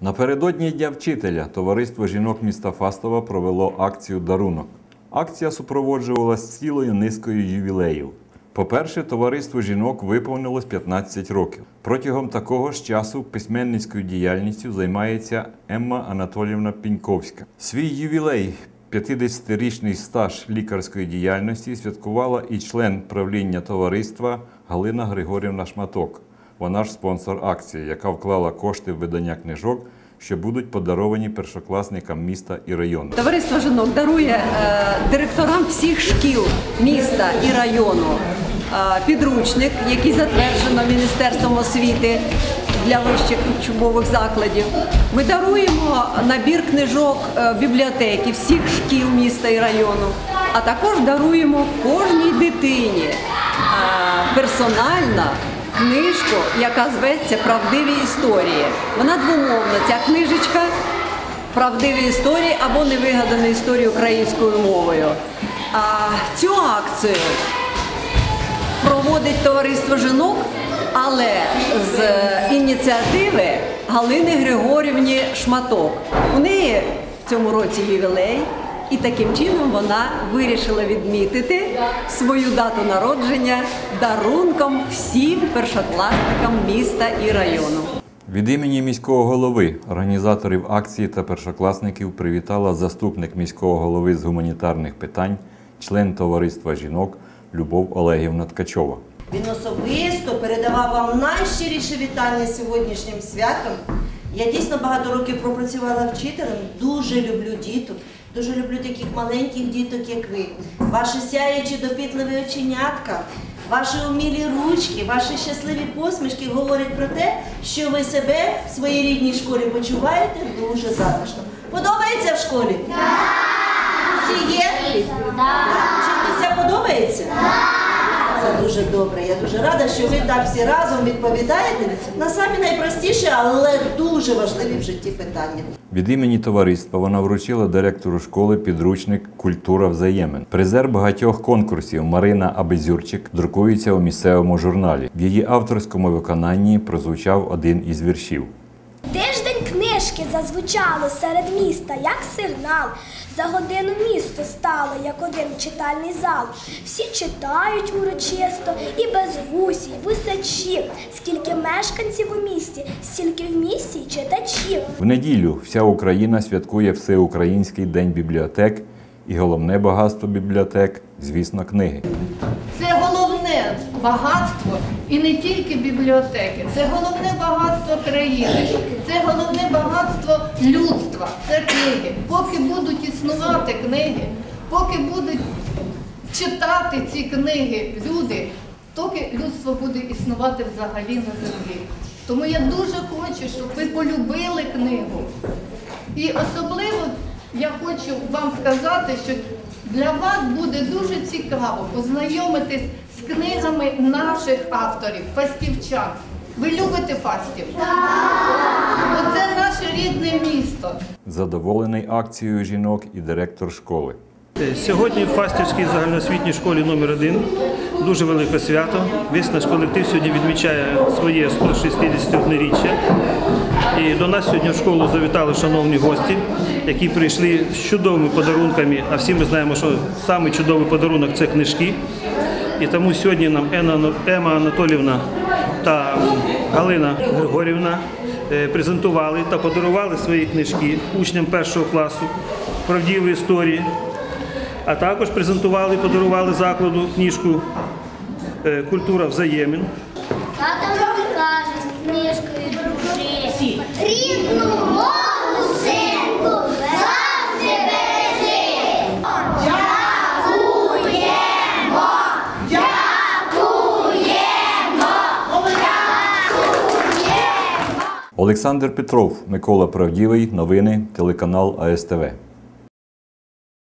Напередодні Дня вчителя товариство жінок міста Фастова провело акцію Дарунок. Акція супроводжувалась цілою низкою ювілеїв. По-перше, товариство жінок виповнилось 15 років. Протягом такого ж часу письменницькою діяльністю займається Емма Анатоліївна Піньковська. Свій ювілей 50-річний стаж лікарської діяльності святкувала і член правління товариства Галина Григорівна Шматок. Вона ж спонсор акції, яка вклала кошти в видання книжок, що будуть подаровані першокласникам міста і району. Товариство жінок дарує е, директорам всіх шкіл міста і району е, підручник, який затверджено Міністерством освіти для вищих учбових закладів. Ми даруємо набір книжок е, бібліотеки всіх шкіл міста і району, а також даруємо кожній дитині е, персонально книжку, яка зветься Правдиві історії. Вона двомовна. Ця книжечка правдиві історії або невигадані історії українською мовою. А цю акцію проводить товариство жінок, але з ініціативи Галини Григорівні Шматок. У неї в цьому році ювілей. І таким чином вона вирішила відмітити свою дату народження дарунком всім першокласникам міста і району. Від імені міського голови, організаторів акції та першокласників привітала заступник міського голови з гуманітарних питань, член товариства жінок Любов Олегівна Ткачова. Він особисто передавав вам найщиріше вітання сьогоднішнім святом. Я дійсно багато років пропрацювала вчителем, дуже люблю діток, дуже люблю таких маленьких діток, як ви. Ваші сяючі допітливі оченятка, ваші умілі ручки, ваші щасливі посмішки говорять про те, що ви себе в своїй рідній школі почуваєте дуже затишно. Подобається в школі? Так! Всі є? Так! Вчитися подобається? Це дуже добре. Я дуже рада, що ви так всі разом відповідаєте на самі найпростіші, але дуже важливі в житті питання. Від імені товариства вона вручила директору школи підручник Культура взаємин. Призер багатьох конкурсів Марина Абезюрчик друкується у місцевому журналі. В її авторському виконанні прозвучав один із віршів. Тиждень книжки зазвучало серед міста, як сигнал. За годину місто стало, як один читальний зал. Всі читають урочисто і без гусій, висачів. Скільки мешканців у місті, стільки в місті читачів. В неділю вся Україна святкує Всеукраїнський день бібліотек і головне багатство бібліотек, звісно, книги. Це головне багатство і не тільки бібліотеки, це головне багатство країни, це головне багатство людства, це книги. Поки будуть існувати книги, поки будуть читати ці книги люди, доки людство буде існувати взагалі на землі. Тому я дуже хочу, щоб ви полюбили книгу. І особливо я хочу вам сказати, що для вас буде дуже цікаво познайомитись книгами наших авторів, фастівчан. Ви любите фастів? Так! Оце наше рідне місто. Задоволений акцією жінок і директор школи. Сьогодні в Фастівській загальноосвітній школі номер 1 дуже велике свято. Весь наш колектив сьогодні відмічає своє 161-річчя. І до нас сьогодні в школу завітали шановні гості, які прийшли з чудовими подарунками. А всі ми знаємо, що самий чудовий подарунок це книжки. І тому сьогодні нам Ема Анатолівна та Галина Григорівна е, презентували та подарували свої книжки учням першого класу правдиві історії. А також презентували і подарували закладу книжку е, Культура взаємин. Мені каже книжкою дружи. Рідну мову, Олександр Петров, Микола Правдівий, новини, телеканал АСТВ.